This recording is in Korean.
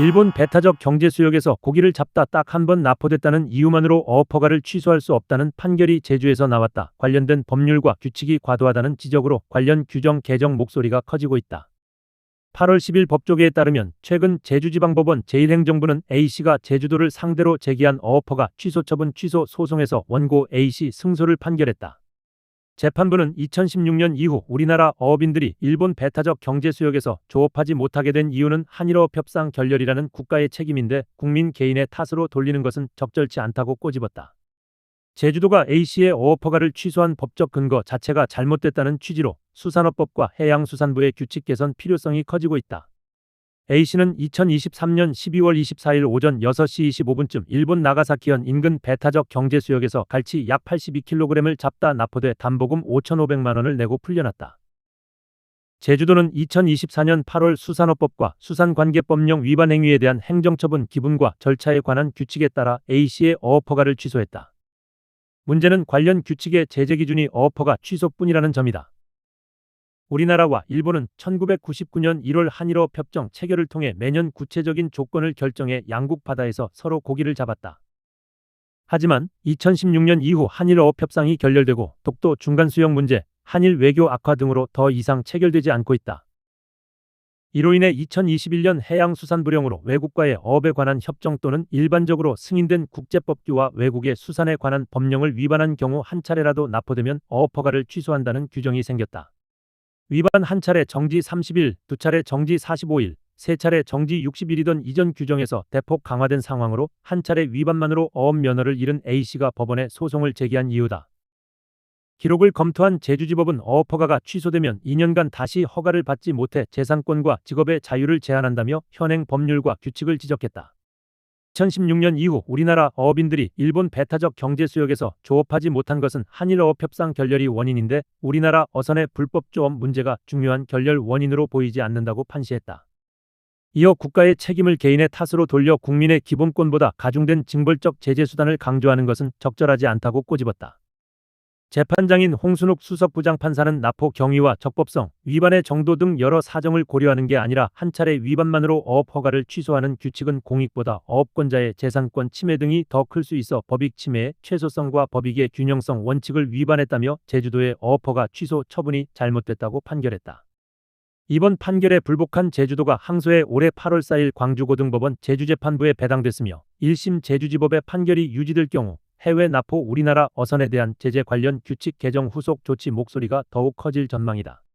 일본 배타적 경제 수역에서 고기를 잡다 딱 한 번 납포됐다는 이유만으로 어업허가를 취소할 수 없다는 판결이 제주에서 나왔다. 관련된 법률과 규칙이 과도하다는 지적으로 관련 규정 개정 목소리가 커지고 있다. 8월 10일 법조계에 따르면 최근 제주지방법원 제1행정부는 A씨가 제주도를 상대로 제기한 어업허가 취소 처분 취소 소송에서 원고 A씨 승소를 판결했다. 재판부는 2016년 이후 우리나라 어업인들이 일본 배타적 경제 수역에서 조업하지 못하게 된 이유는 한일어업 협상 결렬이라는 국가의 책임인데 국민 개인의 탓으로 돌리는 것은 적절치 않다고 꼬집었다. 제주도가 A씨의 어업 허가를 취소한 법적 근거 자체가 잘못됐다는 취지로 수산업법과 해양수산부의 규칙 개선 필요성이 커지고 있다. A씨는 2023년 12월 24일 오전 6시 25분쯤 일본 나가사키현 인근 배타적 경제수역에서 갈치 약 82kg을 잡다 납포돼 담보금 5,500만 원을 내고 풀려났다. 제주도는 2024년 8월 수산업법과 수산관계법령 위반 행위에 대한 행정처분 기분과 절차에 관한 규칙에 따라 A씨의 어업허가를 취소했다. 문제는 관련 규칙의 제재 기준이 어업허가 취소뿐이라는 점이다. 우리나라와 일본은 1999년 1월 한일어업 협정 체결을 통해 매년 구체적인 조건을 결정해 양국 바다에서 서로 고기를 잡았다. 하지만 2016년 이후 한일어업 협상이 결렬되고 독도 중간 수역 문제, 한일 외교 악화 등으로 더 이상 체결되지 않고 있다. 이로 인해 2021년 해양수산부령으로 외국과의 어업에 관한 협정 또는 일반적으로 승인된 국제법규와 외국의 수산에 관한 법령을 위반한 경우 한 차례라도 납포되면 어업허가를 취소한다는 규정이 생겼다. 위반 한 차례 정지 30일, 두 차례 정지 45일, 세 차례 정지 60일이던 이전 규정에서 대폭 강화된 상황으로 한 차례 위반만으로 어업 면허를 잃은 A씨가 법원에 소송을 제기한 이유다. 기록을 검토한 제주지법은 어업 허가가 취소되면 2년간 다시 허가를 받지 못해 재산권과 직업의 자유를 제한한다며 현행 법률과 규칙을 지적했다. 2016년 이후 우리나라 어업인들이 일본 배타적 경제 수역에서 조업하지 못한 것은 한일 어업 협상 결렬이 원인인데 우리나라 어선의 불법 조업 문제가 중요한 결렬 원인으로 보이지 않는다고 판시했다. 이어 국가의 책임을 개인의 탓으로 돌려 국민의 기본권보다 가중된 징벌적 제재 수단을 강조하는 것은 적절하지 않다고 꼬집었다. 재판장인 홍순욱 수석부장 판사는 납포 경위와 적법성, 위반의 정도 등 여러 사정을 고려하는 게 아니라 한 차례 위반만으로 어업 허가를 취소하는 규칙은 공익보다 어업권자의 재산권 침해 등이 더 클 수 있어 법익 침해의 최소성과 법익의 균형성 원칙을 위반했다며 제주도의 어업 허가 취소 처분이 잘못됐다고 판결했다. 이번 판결에 불복한 제주도가 항소해 올해 8월 4일 광주고등법원 제주재판부에 배당됐으며 1심 제주지법의 판결이 유지될 경우 해외 납포 우리나라 어선에 대한 제재 관련 규칙 개정 후속 조치 목소리가 더욱 커질 전망이다.